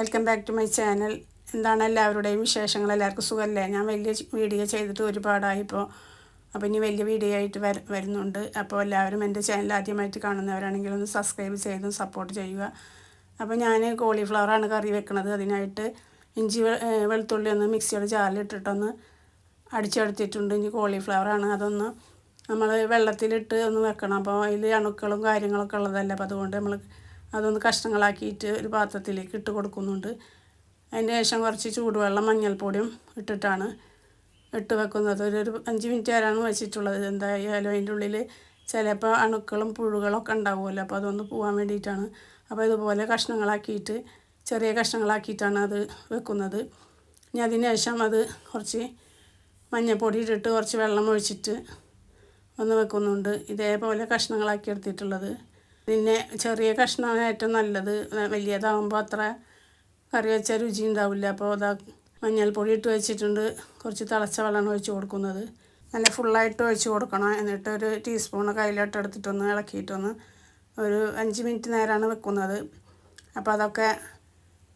Welcome back to my channel. എന്താണ് എല്ലാവരുടെയും വിശേഷങ്ങൾ? എല്ലാവർക്കും സുഖമല്ലേ? ഞാൻ വലിയ വീഡിയോ ചെയ്തിട്ട് ഒരുപാടായി ഇപ്പോൾ. അപ്പോൾ ഇനി വലിയ വീഡിയോ ആയിട്ട് വര വരുന്നുണ്ട്. അപ്പോൾ എല്ലാവരും എന്റെ ചാനൽ ആദ്യമായിട്ട് കാണുന്നവരാണെങ്കിൽ ഒന്ന് സബ്സ്ക്രൈബ് ചെയ്തും സപ്പോർട്ട് ചെയ്യുക. അപ്പോൾ ഞാൻ കോളിഫ്ലവറാണ് കറി വെക്കുന്നത് അതിനായിട്ട് ഇഞ്ചി വെളുത്തുള്ളി ഒന്ന് മിക്സിയുടെ ജാറിലിട്ടിട്ടൊന്ന് അടിച്ചെടുത്തിട്ടുണ്ട്. ഇനി കോളിഫ്ലവറാണ് അതൊന്ന് നമ്മൾ വെള്ളത്തിലിട്ട് ഒന്ന് വെക്കണം. അപ്പോൾ അതിൽ അണുക്കളും കാര്യങ്ങളൊക്കെ ഉള്ളതല്ല. അപ്പോൾ അതുകൊണ്ട് നമ്മൾ അതൊന്ന് കഷ്ണങ്ങളാക്കിയിട്ട് ഒരു പാത്രത്തിലേക്ക് ഇട്ട് കൊടുക്കുന്നുണ്ട്. അതിന് ശേഷം കുറച്ച് ചൂടുവെള്ളം മഞ്ഞൾപ്പൊടിയും ഇട്ടിട്ടാണ് ഇട്ട് വെക്കുന്നത്. ഒരു അഞ്ച് മിനിറ്റ് വരെയാണ് വെച്ചിട്ടുള്ളത്. എന്തായാലും അതിന്റെ ഉള്ളിൽ ചിലപ്പോൾ അണുക്കളും പുഴുകളൊക്കെ ഉണ്ടാവുമല്ലോ. അപ്പോൾ അതൊന്ന് പോകാൻ വേണ്ടിയിട്ടാണ്. അപ്പോൾ ഇതുപോലെ കഷ്ണങ്ങളാക്കിയിട്ട് ചെറിയ കഷ്ണങ്ങളാക്കിയിട്ടാണ് അത് വെക്കുന്നത്. ഇനി അതിന് ശേഷം അത് കുറച്ച് മഞ്ഞൾപ്പൊടി ഇട്ടിട്ട് കുറച്ച് വെള്ളം ഒഴിച്ചിട്ട് ഒന്ന് വെക്കുന്നുണ്ട്. ഇതേപോലെ കഷ്ണങ്ങളാക്കി എടുത്തിട്ടുള്ളത്. പിന്നെ ചെറിയ കഷ്ണമാണ് ഏറ്റവും നല്ലത്. വലിയതാകുമ്പോൾ അത്ര കറി വെച്ചാൽ രുചി ഉണ്ടാവില്ല. അപ്പോൾ അതാ മഞ്ഞൾപ്പൊടി ഇട്ട് വെച്ചിട്ടുണ്ട്. കുറച്ച് തിളച്ച വെള്ളമാണ് ഒഴിച്ച് കൊടുക്കുന്നത്. നല്ല ഫുള്ളായിട്ട് ഒഴിച്ച് കൊടുക്കണം. എന്നിട്ട് ഒരു ടീസ്പൂൺ കയ്യിലോട്ട് എടുത്തിട്ടൊന്ന് ഇളക്കിയിട്ടൊന്ന് ഒരു അഞ്ച് മിനിറ്റ് നേരമാണ് വെക്കുന്നത്. അപ്പോൾ അതൊക്കെ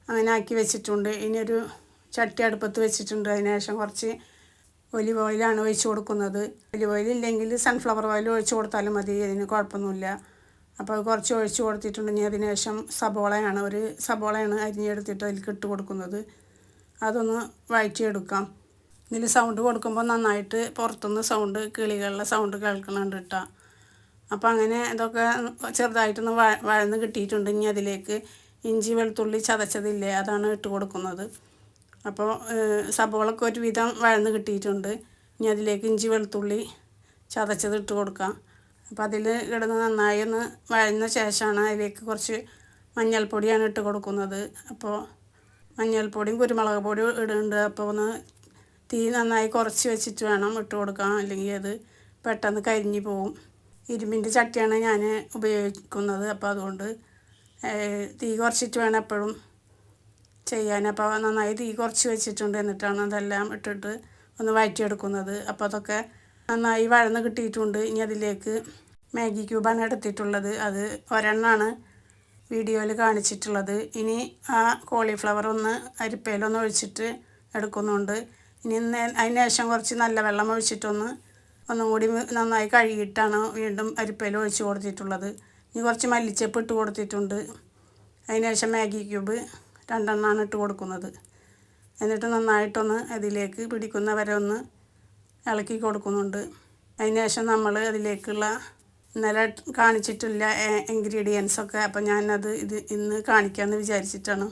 അങ്ങനെ ആക്കി വെച്ചിട്ടുണ്ട്. ഇനി ഒരു ചട്ടി അടുപ്പത്ത് വെച്ചിട്ടുണ്ട്. അതിന് ശേഷം കുറച്ച് ഒലിവ് ഓയിലാണ് ഒഴിച്ച് കൊടുക്കുന്നത്. ഒലിവ് ഓയിൽ ഇല്ലെങ്കിൽ സൺഫ്ലവർ ഓയിൽ ഒഴിച്ച് കൊടുത്താലും മതി. അതിന് കുഴപ്പമൊന്നുമില്ല. അപ്പോൾ കുറച്ച് ഒഴിച്ച് കൊടുത്തിട്ടുണ്ടെങ്കിൽ അതിന് ശേഷം സബോളയാണ് ഒരു സബോളയാണ് അരിഞ്ഞെടുത്തിട്ട് അതിൽ ഇട്ട് കൊടുക്കുന്നത്. അതൊന്ന് വഴറ്റിയെടുക്കാം. ഇതിൽ സൗണ്ട് കൊടുക്കുമ്പോൾ നന്നായിട്ട് പുറത്തുനിന്ന് സൗണ്ട് കിളികളുടെ സൗണ്ട് കേൾക്കണുണ്ട് കേട്ടോ. അപ്പോൾ അങ്ങനെ ഇതൊക്കെ ചെറുതായിട്ടൊന്ന് വഴ വഴന്ന് കിട്ടിയിട്ടുണ്ട്. ഇനി അതിലേക്ക് ഇഞ്ചി വെളുത്തുള്ളി ചതച്ചതില്ലേ അതാണ് ഇട്ട് കൊടുക്കുന്നത്. അപ്പോൾ സബോളൊക്കെ ഒരുവിധം വഴന്ന് കിട്ടിയിട്ടുണ്ട്. ഇനി അതിലേക്ക് ഇഞ്ചി വെളുത്തുള്ളി ചതച്ചത് ഇട്ട് കൊടുക്കാം. അപ്പോൾ അതിൽ കിടന്ന് നന്നായി ഒന്ന് വഴഞ്ഞ ശേഷമാണ് അതിലേക്ക് കുറച്ച് മഞ്ഞൾപ്പൊടിയാണ് ഇട്ട് കൊടുക്കുന്നത്. അപ്പോൾ മഞ്ഞൾപ്പൊടിയും കുരുമുളക് പൊടിയും ഇടുന്നുണ്ട്. അപ്പോൾ ഒന്ന് തീ നന്നായി കുറച്ച് വെച്ചിട്ട് വേണം ഇട്ട് കൊടുക്കാൻ. അല്ലെങ്കിൽ അത് പെട്ടെന്ന് കരിഞ്ഞു പോവും. ഇരുമ്പിന്റെ ചട്ടിയാണ് ഞാൻ ഉപയോഗിക്കുന്നത്. അപ്പോൾ അതുകൊണ്ട് തീ കുറച്ചിട്ട് വേണം എപ്പോഴും ചെയ്യാൻ. അപ്പോൾ നന്നായി തീ കുറച്ച് വെച്ചിട്ടുണ്ട്. എന്നിട്ടാണ് അതെല്ലാം ഇട്ടിട്ട് ഒന്ന് വഴറ്റിയെടുക്കുന്നത്. അപ്പോൾ അതൊക്കെ നന്നായി വഴന്ന് കിട്ടിയിട്ടുണ്ട്. ഇനി അതിലേക്ക് മാഗി ക്യൂബാണ് എടുത്തിട്ടുള്ളത്. അത് ഒരെണ്ണമാണ് വീഡിയോയിൽ കാണിച്ചിട്ടുള്ളത്. ഇനി ആ കോളിഫ്ലവർ ഒന്ന് അരിപ്പയിലൊന്ന് ഒഴിച്ചിട്ട് എടുക്കുന്നുണ്ട്. ഇനി അതിന് ശേഷം കുറച്ച് നല്ല വെള്ളം ഒഴിച്ചിട്ടൊന്ന് ഒന്നും കൂടി നന്നായി കഴുകിയിട്ടാണ് വീണ്ടും അരിപ്പയിൽ ഒഴിച്ച് കൊടുത്തിട്ടുള്ളത്. ഇനി കുറച്ച് മല്ലിച്ചപ്പ് ഇട്ട് കൊടുത്തിട്ടുണ്ട്. അതിന് ശേഷം മാഗി ക്യൂബ് രണ്ടെണ്ണമാണ് ഇട്ട് കൊടുക്കുന്നത്. എന്നിട്ട് നന്നായിട്ടൊന്ന് അതിലേക്ക് പിടിക്കുന്നവരെ ഒന്ന് ഇളക്കി കൊടുക്കുന്നുണ്ട്. അതിന് ശേഷം നമ്മൾ അതിലേക്കുള്ള ഇന്നലെ കാണിച്ചിട്ടില്ല ഇൻഗ്രീഡിയൻസ് ഒക്കെ. അപ്പം ഞാനത് ഇത് ഇന്ന് കാണിക്കാമെന്ന് വിചാരിച്ചിട്ടാണ്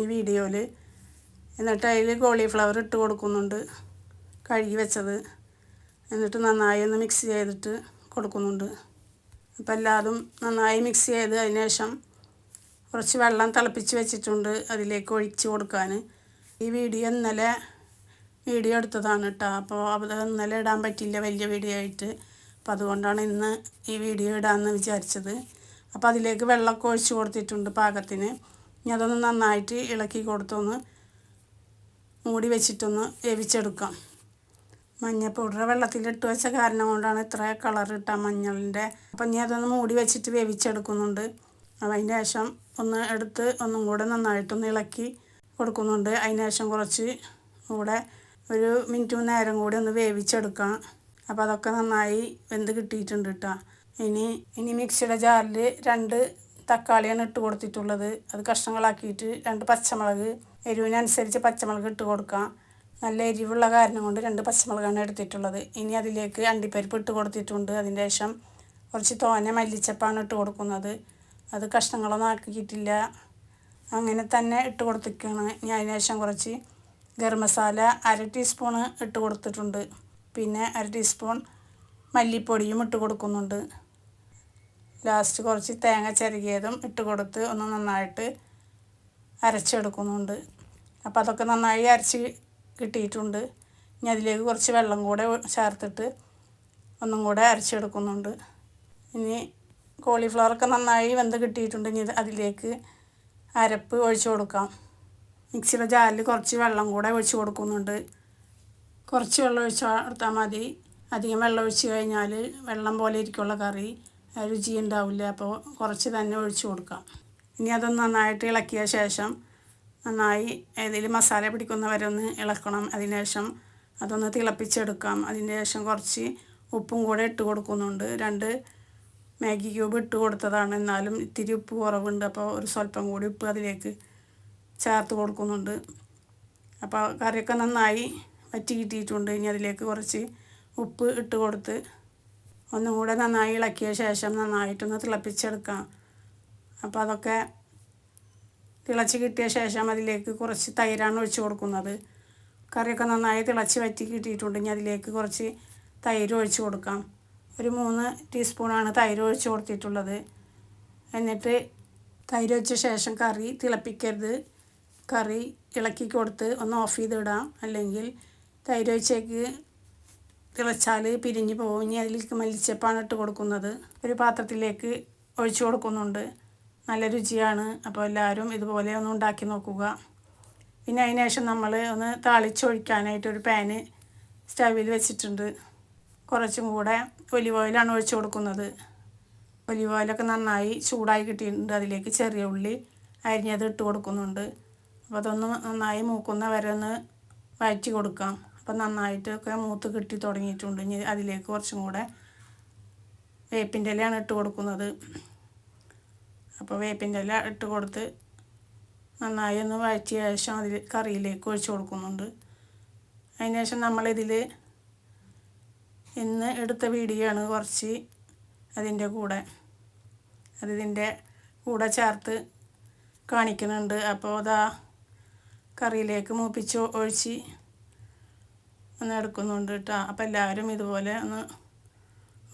ഈ വീഡിയോയിൽ എന്നിട്ട് അതിൽ കോളിഫ്ലവർ ഇട്ട് കൊടുക്കുന്നുണ്ട്. കഴുകി വെച്ചത്. എന്നിട്ട് നന്നായി ഒന്ന് മിക്സ് ചെയ്തിട്ട് കൊടുക്കുന്നുണ്ട്. അപ്പം എല്ലാതും നന്നായി മിക്സ് ചെയ്ത് അതിന് ശേഷം കുറച്ച് വെള്ളം തിളപ്പിച്ച് വെച്ചിട്ടുണ്ട് അതിലേക്ക് ഒഴിച്ച് കൊടുക്കാൻ ഈ വീഡിയോ ഇന്നലെ വീഡിയോ എടുത്തതാണ് കേട്ടോ അപ്പോൾ അത് ഇന്നലെ ഇടാൻ പറ്റില്ല വലിയ വീഡിയോ ആയിട്ട്. അപ്പോൾ അതുകൊണ്ടാണ് ഇന്ന് ഈ വീഡിയോ ഇടാമെന്ന് വിചാരിച്ചത്. അപ്പോൾ അതിലേക്ക് വെള്ളമൊക്കെ ഒഴിച്ച് കൊടുത്തിട്ടുണ്ട് പാകത്തിന്. ഇനി അതൊന്ന് നന്നായിട്ട് ഇളക്കി കൊടുത്തൊന്ന് മൂടി വെച്ചിട്ടൊന്ന് വേവിച്ചെടുക്കാം. മഞ്ഞ പൗഡർ വെള്ളത്തിലിട്ട് വെച്ച കാരണം കൊണ്ടാണ് ഇത്ര കളർ ഇട്ട മഞ്ഞളിന്റെ. അപ്പം ഇനി അതൊന്ന് മൂടി വെച്ചിട്ട് വേവിച്ചെടുക്കുന്നുണ്ട്. അതിന് ശേഷം ഒന്ന് എടുത്ത് ഒന്നും കൂടെ നന്നായിട്ടൊന്ന് ഇളക്കി കൊടുക്കുന്നുണ്ട്. അതിന് ശേഷം കുറച്ച് കൂടെ ഒരു മിനിറ്റ് നേരം കൂടി ഒന്ന് വേവിച്ചെടുക്കാം. അപ്പോൾ അതൊക്കെ നന്നായി വെന്ത് കിട്ടിയിട്ടുണ്ട് കേട്ടോ ഇനി ഇനി മിക്സിയുടെ ജാറിൽ രണ്ട് തക്കാളിയാണ് ഇട്ട് കൊടുത്തിട്ടുള്ളത്. അത് കഷ്ണങ്ങളാക്കിയിട്ട് രണ്ട് പച്ചമുളക് എരിവിനനുസരിച്ച് പച്ചമുളക് ഇട്ട് കൊടുക്കാം. നല്ല എരിവുള്ള കാരണം കൊണ്ട് രണ്ട് പച്ചമുളകാണ് എടുത്തിട്ടുള്ളത്. ഇനി അതിലേക്ക് അണ്ടിപ്പരിപ്പ് ഇട്ട് കൊടുത്തിട്ടുണ്ട്. അതിന്റെ ശേഷം കുറച്ച് തോനെ മല്ലിച്ചപ്പാണ് ഇട്ട് കൊടുക്കുന്നത്. അത് കഷ്ണങ്ങളൊന്നും ആക്കിയിട്ടില്ല. അങ്ങനെ തന്നെ ഇട്ട് കൊടുത്തിരിക്കുകയാണ്. ഇനി അതിന് ശേഷം കുറച്ച് ഗരം മസാല അര ടീസ്പൂണ് ഇട്ട് കൊടുത്തിട്ടുണ്ട്. പിന്നെ അര ടീസ്പൂൺ മല്ലിപ്പൊടിയും ഇട്ട് കൊടുക്കുന്നുണ്ട്. ലാസ്റ്റ് കുറച്ച് തേങ്ങ ചിരകിയതും ഇട്ട് കൊടുത്ത് ഒന്ന് നന്നായിട്ട് അരച്ചെടുക്കുന്നുണ്ട്. അപ്പോൾ അതൊക്കെ നന്നായി അരച്ച് കിട്ടിയിട്ടുണ്ട്. ഇനി അതിലേക്ക് കുറച്ച് വെള്ളം കൂടെ ചേർത്തിട്ട് ഒന്നും കൂടെ അരച്ചെടുക്കുന്നുണ്ട്. ഇനി കോളിഫ്ലവറൊക്കെ നന്നായി വെന്ത് കിട്ടിയിട്ടുണ്ട്. ഇനി അതിലേക്ക് അരപ്പ് ഒഴിച്ചു കൊടുക്കാം. മിക്സിയുടെ ജാറിൽ കുറച്ച് വെള്ളം കൂടെ ഒഴിച്ച് കൊടുക്കുന്നുണ്ട്. കുറച്ച് വെള്ളം ഒഴിച്ച് കൊടുത്താൽ മതി. അധികം വെള്ളം ഒഴിച്ച് കഴിഞ്ഞാൽ വെള്ളം പോലെ ഇരിക്കുള്ള കറി രുചി ഉണ്ടാവില്ല. അപ്പോൾ കുറച്ച് തന്നെ ഒഴിച്ച് കൊടുക്കാം. ഇനി അതൊന്ന് നന്നായിട്ട് ഇളക്കിയ ശേഷം നന്നായി ഏതെങ്കിലും മസാല പിടിക്കുന്നവരെ ഒന്ന് ഇളക്കണം. അതിനുശേഷം അതൊന്ന് തിളപ്പിച്ചെടുക്കാം. അതിന് ശേഷം കുറച്ച് ഉപ്പും കൂടെ ഇട്ട് കൊടുക്കുന്നുണ്ട്. രണ്ട് മാഗി ക്യൂബ് ഇട്ട് കൊടുത്തതാണ്. എന്നാലും ഇത്തിരി ഉപ്പ് കുറവുണ്ട്. അപ്പോൾ ഒരു സ്വല്പം കൂടി ഉപ്പ് അതിലേക്ക് ചേർത്ത് കൊടുക്കുന്നുണ്ട്. അപ്പോൾ കറിയൊക്കെ നന്നായി വറ്റി കിട്ടിയിട്ടുണ്ട്. ഇനി അതിലേക്ക് കുറച്ച് ഉപ്പ് ഇട്ട് കൊടുത്ത് ഒന്നും കൂടെ നന്നായി ഇളക്കിയ ശേഷം നന്നായിട്ടൊന്ന് തിളപ്പിച്ചെടുക്കാം. അപ്പോൾ അതൊക്കെ തിളച്ച് കിട്ടിയ ശേഷം അതിലേക്ക് കുറച്ച് തൈരാണ് ഒഴിച്ച് കൊടുക്കുന്നത്. കറിയൊക്കെ നന്നായി തിളച്ച് വറ്റി കിട്ടിയിട്ടുണ്ട്. ഇനി അതിലേക്ക് കുറച്ച് തൈര് ഒഴിച്ച് കൊടുക്കാം. ഒരു മൂന്ന് ടീസ്പൂണാണ് തൈര് ഒഴിച്ച് കൊടുത്തിട്ടുള്ളത്. എന്നിട്ട് തൈര് വെച്ച ശേഷം കറി തിളപ്പിക്കരുത്. കറി ഇളക്കി കൊടുത്ത് ഒന്ന് ഓഫ് ചെയ്തിടാം. അല്ലെങ്കിൽ തൈര് ഒഴിച്ചേക്ക് തിളച്ചാൽ പിരിഞ്ഞ് പോകും. ഇനി അതിലേക്ക് മല്ലിച്ചപ്പാണ് ഇട്ട് കൊടുക്കുന്നത്. ഒരു പാത്രത്തിലേക്ക് ഒഴിച്ചു കൊടുക്കുന്നുണ്ട്. നല്ല രുചിയാണ്. അപ്പോൾ എല്ലാവരും ഇതുപോലെ ഒന്ന് ഉണ്ടാക്കി നോക്കുക. പിന്നെ അതിന് ശേഷം നമ്മൾ ഒന്ന് താളിച്ചൊഴിക്കാനായിട്ട് ഒരു പാന് സ്റ്റവിൽ വെച്ചിട്ടുണ്ട്. കുറച്ചും കൂടെ ഒലിവ് ഓയിലാണ് ഒഴിച്ചു കൊടുക്കുന്നത്. ഒലിവ് ഓയിലൊക്കെ നന്നായി ചൂടായി കിട്ടിയിട്ടുണ്ട്. അതിലേക്ക് ചെറിയ ഉള്ളി അരിഞ്ഞത് ഇട്ട് കൊടുക്കുന്നുണ്ട്. അപ്പോൾ അതൊന്ന് നന്നായി മൂക്കുന്ന വരെ ഒന്ന് വഴറ്റി കൊടുക്കാം. അപ്പോൾ നന്നായിട്ടൊക്കെ മൂത്ത് കിട്ടി തുടങ്ങിയിട്ടുണ്ട്. ഇനി അതിലേക്ക് കുറച്ചും കൂടെ വേപ്പിന്റെ ഇലയാണ് ഇട്ട് കൊടുക്കുന്നത്. അപ്പോൾ വേപ്പിന്റെ ഇല ഇട്ട് കൊടുത്ത് നന്നായി ഒന്ന് വഴറ്റിയ ശേഷം അതിൽ കറിയിലേക്ക് ഒഴിച്ചു കൊടുക്കുന്നുണ്ട്. അതിന് ശേഷം നമ്മളിതിൽ ഇന്ന് എടുത്ത വീഡിയോ ആണ് കുറച്ച് അതിന്റെ കൂടെ. അതിന്റെ കൂടെ ചേർത്ത് കാണിക്കുന്നുണ്ട്. അപ്പോൾ അതാ കറിയിലേക്ക് മൂപ്പിച്ച് ഒഴിച്ച് ഒന്ന് എടുക്കുന്നുണ്ട് കേട്ടോ. അപ്പോൾ എല്ലാവരും ഇതുപോലെ ഒന്ന്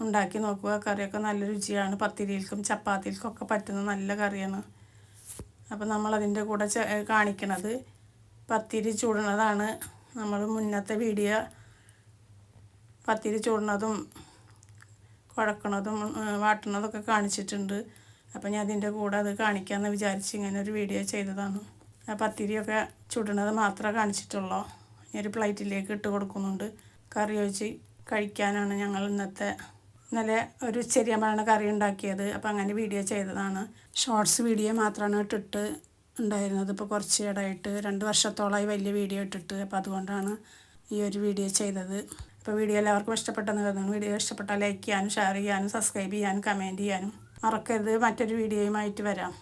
ഉണ്ടാക്കി നോക്കുക. കറിയൊക്കെ നല്ല രുചിയാണ്. പത്തിരിയിൽക്കും ചപ്പാത്തിയിൽക്കും ഒക്കെ പറ്റുന്ന നല്ല കറിയാണ്. അപ്പോൾ നമ്മളതിന്റെ കൂടെ കാണിക്കണത് പത്തിരി ചൂടുന്നതാണ് നമ്മൾ മുന്നത്തെ വീഡിയോ പത്തിരി ചൂടുന്നതും കുഴക്കണതും വാട്ടുന്നതൊക്കെ കാണിച്ചിട്ടുണ്ട്. അപ്പോൾ ഞാൻ അതിന്റെ കൂടെ അത് കാണിക്കാമെന്ന് വിചാരിച്ച് ഇങ്ങനെ ഒരു വീഡിയോ ചെയ്തതാണ്. ആ പത്തിരിയൊക്കെ ചുടുന്നത് മാത്രമേ കാണിച്ചിട്ടുള്ളൂ. ഇനി ഒരു പ്ലേറ്റിലേക്ക് ഇട്ട് കൊടുക്കുന്നുണ്ട്. കറി ഒഴിച്ച് കഴിക്കാനാണ് ഞങ്ങൾ ഇന്നത്തെ ഇന്നലെ ഒരു ചെറിയമ്മയാണ് കറി ഉണ്ടാക്കിയത്. അപ്പോൾ അങ്ങനെ വീഡിയോ ചെയ്തതാണ്. ഷോർട്സ് വീഡിയോ മാത്രമാണ് ഇട്ടിട്ട് ഉണ്ടായിരുന്നത്. ഇപ്പോൾ കുറച്ച് ഇടയായിട്ട് രണ്ട് വർഷത്തോളമായി വലിയ വീഡിയോ ഇട്ടിട്ട്. അപ്പോൾ അതുകൊണ്ടാണ് ഈ ഒരു വീഡിയോ ചെയ്തത്. അപ്പോൾ വീഡിയോ എല്ലാവർക്കും ഇഷ്ടപ്പെട്ടെന്ന് കരുതുന്നു. വീഡിയോ ഇഷ്ടപ്പെട്ടാൽ ലൈക്ക് ചെയ്യാനും ഷെയർ ചെയ്യാനും സബ്സ്ക്രൈബ് ചെയ്യാനും കമന്റ് ചെയ്യാനും മറക്കരുത്. മറ്റൊരു വീഡിയോയുമായിട്ട് വരാം.